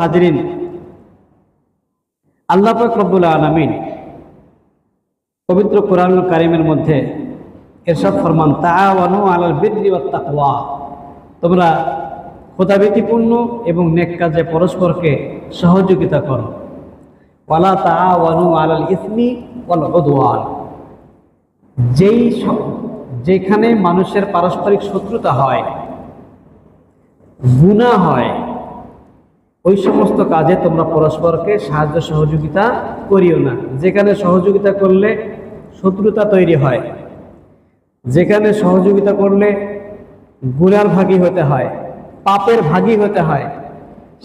হাজিরিন। আল্লাহ পাক রব্বুল আলামিন পবিত্র কোরআনুল কারিমের মধ্যে এরশাদ ফরমান, তাআওয়ানু আলাল ওয়াত তাকওয়া। তোমরা খোদাভীতিপূর্ণ এবং নেক কাজে পরস্পরকে সহযোগিতা করো। ওয়ালা তাআওয়ানু আলাল ইসমি ওয়াল উদওয়ান। যেই যেখানে মানুষের পারস্পরিক শত্রুতা হয়, গুনাহ হয় ওই সমস্ত কাজে তোমরা পরস্পরকে সাহায্য সহযোগিতা করিও না। যেখানে সহযোগিতা করলে শত্রুতা তৈরি হয়। যেখানে সহযোগিতা করলে গুনার ভাগী হতে হয়, পাপের ভাগী হতে হয়,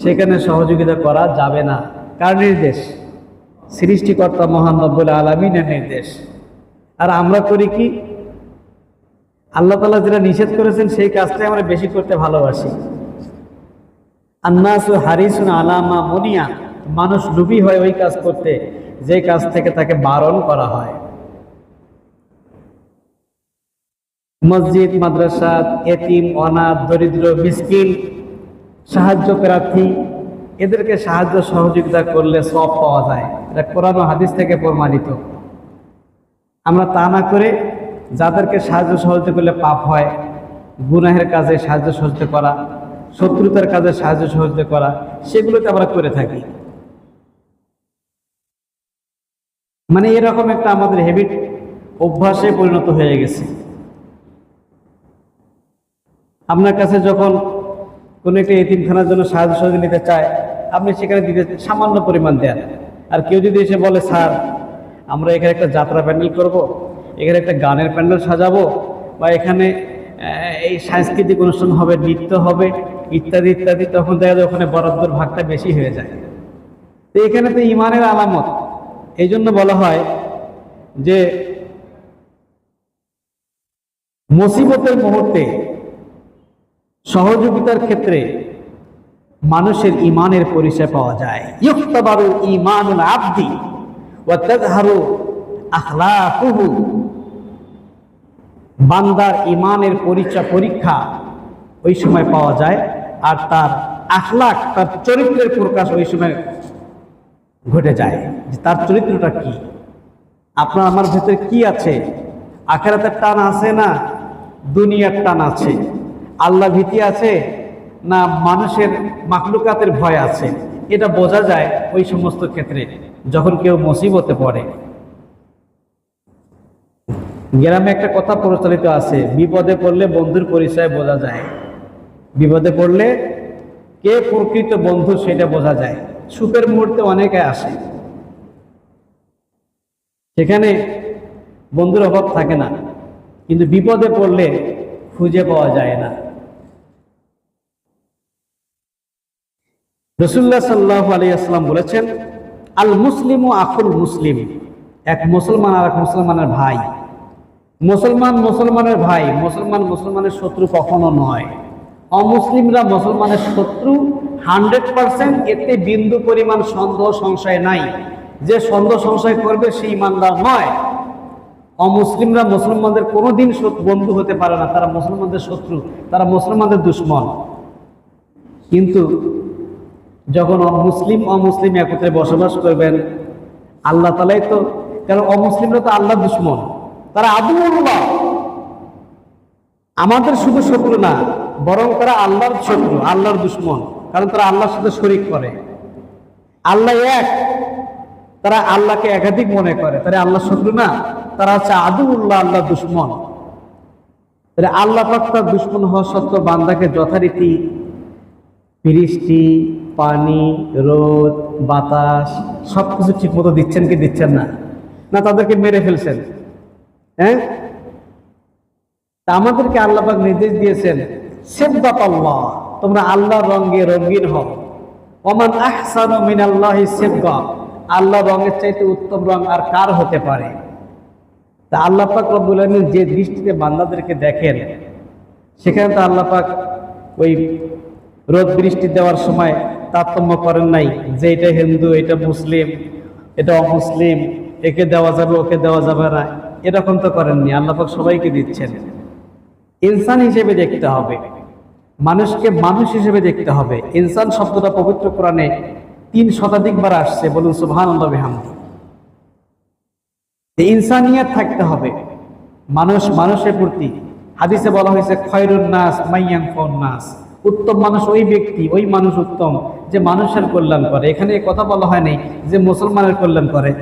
সেখানে সহযোগিতা করা যাবে না। কার নির্দেশ? সৃষ্টিকর্তা মহান রব্বুল আলমিনের নির্দেশ। আর আমরা করি কি? আল্লাহ তালা যেটা নিষেধ করেছেন, সেই কাজটাই আমরা বেশি করতে ভালোবাসি। আন্নাসু হারিসুন আলামা মনিয়া। মানুষ লুবি হয় ওই কাজ করতে যে কাজ থেকে তাকে বারণ করা হয়। মসজিদ, মাদ্রাসা, এতিম, অনাথ, দরিদ্র, মিসকিন, সাহায্য প্রার্থী, এদেরকে সাহায্য সহযোগিতা করলে সব পাওয়া যায়। এটা কোরআন হাদিস থেকে প্রমাণিত। আমরা তা না করে যাদেরকে সাহায্য সহযোগিতা করলে পাপ হয়, গুনাহের কাজে সাহায্য সহযোগিতা করা শত্রুতার কাজে সাহায্য সহযোগিতা করা, সেগুলোতে আমরা করে থাকি। মানে এরকম একটা আমাদের হ্যাবিট অভ্যাসে পরিণত হয়ে গেছে। আপনার কাছে যখন কোনো একটা এতিমখানার জন্য সাহায্য সহযোগিতা নিতে চায়, আপনি সেখানে দিতে সামান্য পরিমাণ দেন। আর কেউ যদি এসে বলে, স্যার, আমরা এখানে একটা যাত্রা প্যান্ডেল করব, এখানে একটা গানের প্যান্ডেল সাজাবো, বা এখানে এই সাংস্কৃতিক অনুষ্ঠান হবে, নৃত্য হবে ইত্যাদি ইত্যাদি, তখন দেখা যায় ওখানে বরাদ্দর ভাগটা বেশি হয়ে যায়। তো এখানে তো ইমানের আলামত। এই জন্য বলা হয় যে, মুসিবতের মুহূর্তে সহযোগিতার ক্ষেত্রে মানুষের ইমানের পরিচয় পাওয়া যায়। ইউক্তাবারু ইমানুল আবদি ওয়া তাজহারু আখলাকুহু। বান্দার ইমানের পরিচয়, পরীক্ষা ওই সময় পাওয়া যায়। আর তার আখলাখ তার চরিত্রের প্রকাশ ওই সময় ঘটে যায় যে তার চরিত্রটা কি? আপনার, আমার ভেতরে কি আছে? আখেরাতের টান আছে না? দুনিয়ার টান আছে। আল্লাহ ভীতি আছে না মানুষের মাকলুকাতের ভয় আছে? এটা বোঝা যায় ওই সমস্ত ক্ষেত্রে, যখন কেউ মুসিবতে পড়ে। গ্রামে একটা কথা প্রচলিত আছে, বিপদে পড়লে বন্ধুর পরিচয় বোঝা যায়। বিপদে পড়লে কে প্রকৃত বন্ধু সেটা বোঝা যায়। সুখের মুহূর্তে অনেকে আসে। সেখানে বন্ধুর অভাব থাকে না। কিন্তু বিপদে পড়লে খুঁজে পাওয়া যায় না। রসুল্লাহ সাল্লাহ আলিয়াল্লাম বলেছেন, আল মুসলিম ও আকুল মুসলিম। এক মুসলমান আর এক মুসলমানের ভাই। মুসলমান মুসলমানের ভাই, মুসলমান মুসলমানের শত্রু কখনো নয়। অমুসলিমরা মুসলমানের শত্রু, হান্ড্রেড পার্সেন্ট এতে বিন্দু পরিমাণ সন্দেহ, সংশয় নাই। যে সন্দেহ, সংশয় করবে সেই ইমানদার নয়। অমুসলিমরা মুসলমানদের কোনোদিন বন্ধু হতে পারে না। তারা মুসলমানদের শত্রু, তারা মুসলমানদের দুশ্মন। কিন্তু যখন মুসলিম অমুসলিম একত্রে বসবাস করবেন, আল্লাহ তালাই তো, কারণ অমুসলিমরা তো আল্লাহ দুশ্মন। তারা আবুল্লাহ আমাদের শুধু শত্রু না বরং তারা আল্লাহর শত্রু, আল্লাহর দুশ্মন। কারণ তারা আল্লাহর সাথে শরিক করে। আল্লাহ এক, তারা আল্লাহকে একাধিক মনে করে। তারা আল্লাহ শত্রু না, তারা হচ্ছে আদুল্লাহ আল্লাহ দুশ্মন। তাহলে আল্লাহ পাক দুশ্মন হওয়া সত্ত্বেও বান্দাকে যথারীতি বৃষ্টি, পানি, রোদ, বাতাস সব কিছু ঠিক মতো দিচ্ছেন কি দিচ্ছেন না? না, তাদেরকে মেরে ফেলছেন। হ্যাঁ? তা আমাদেরকে আল্লাহ পাক নির্দেশ দিয়েছেন সেব্বাত আল্লাহ তোমরা রঙে রঙিন হও। ওমান আহসানু মিনাল্লাহি সেব্বা আল্লাহ রঙের চাইতে উত্তম রং আর কার হতে পারে? তা আল্লাহ পাক রব্বুল যে দৃষ্টিতে বান্দাদেরকে দেখেন, সেখানে তো আল্লাহ পাক ওই রোদ বৃষ্টি দেওয়ার সময় তারতম্য করেন নাই যে এটা হিন্দু, এটা মুসলিম, এটা অমুসলিম, একে দেওয়া যাবে, ওকে দেওয়া যাবে না। এরকম তো করেননি, আল্লাহ পাক সবাইকে দিচ্ছেন। ইনসান হিসেবে দেখতে হবে। মানুষকে মানুষ হিসেবে দেখতে হবে। ইনসান শব্দটা পবিত্র কোরআনে তিন শতাধিক বার আসছে। বলুন সুবহান বিহামদি। এই ইনসানিয়াত থাকতে হবে। মানুষ মানুষের প্রতি। হাদিসে বলা হয়েছে, খয়রুন নাস মাইয়াং নাস। উত্তম মানুষ ওই ব্যক্তি, ওই মানুষ উত্তম যে মানুষের কল্যাণ করে। এখানে কথা বলা হয়নি যে মুসলমানের কল্যাণ করে।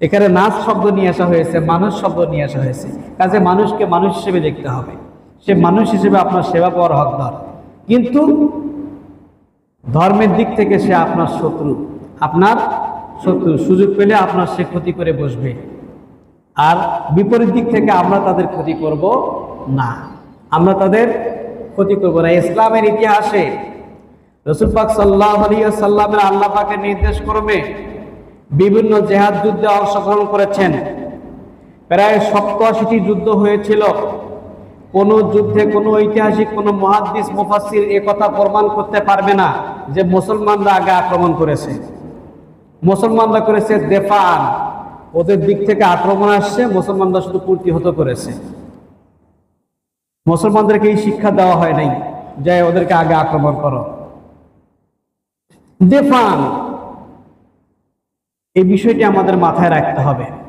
এখানে নাচ শব্দ নিয়ে আসা হয়েছে, মানুষ শব্দ নিয়ে আসা হয়েছে। কাজে মানুষকে মানুষ হিসেবে দেখতে হবে। সে মানুষ হিসেবে আপনার সেবা পাওয়ার হকদার। কিন্তু ধর্মের দিক থেকে সে আপনার শত্রু। আপনার শত্রু। সুযোগ পেলে আপনার সে ক্ষতি করে বসবে। আর বিপরীত দিক থেকে আমরা তাদের ক্ষতি করব না। আমরা তাদের ক্ষতি করব না। ইসলামের ইতিহাসে রসুল পাক সাল্লাহ সাল্লামের আল্লাহ পাকে নির্দেশ করবে বিভিন্ন জেহাদ যুদ্ধে অংশগ্রহণ করেছেন। প্রায় সপ্তাশিটি যুদ্ধ হয়েছিল। কোন যুদ্ধে, কোনো ঐতিহাসিক, কোনো মহাদ্দিস মুফাসির এ কথা প্রমাণ করতে পারবে না যে মুসলমানরা আগে আক্রমণ করেছে। মুসলমানরা করেছে দেফান। ওদের দিক থেকে আক্রমণ আসছে, মুসলমানরা শুধু প্রতিহত করেছে। মুসলমানদেরকে এই শিক্ষা দেওয়া হয় নাই যে ওদেরকে আগে আক্রমণ করো। দেফান। এই বিষয়টি আমাদের মাথায় রাখতে হবে।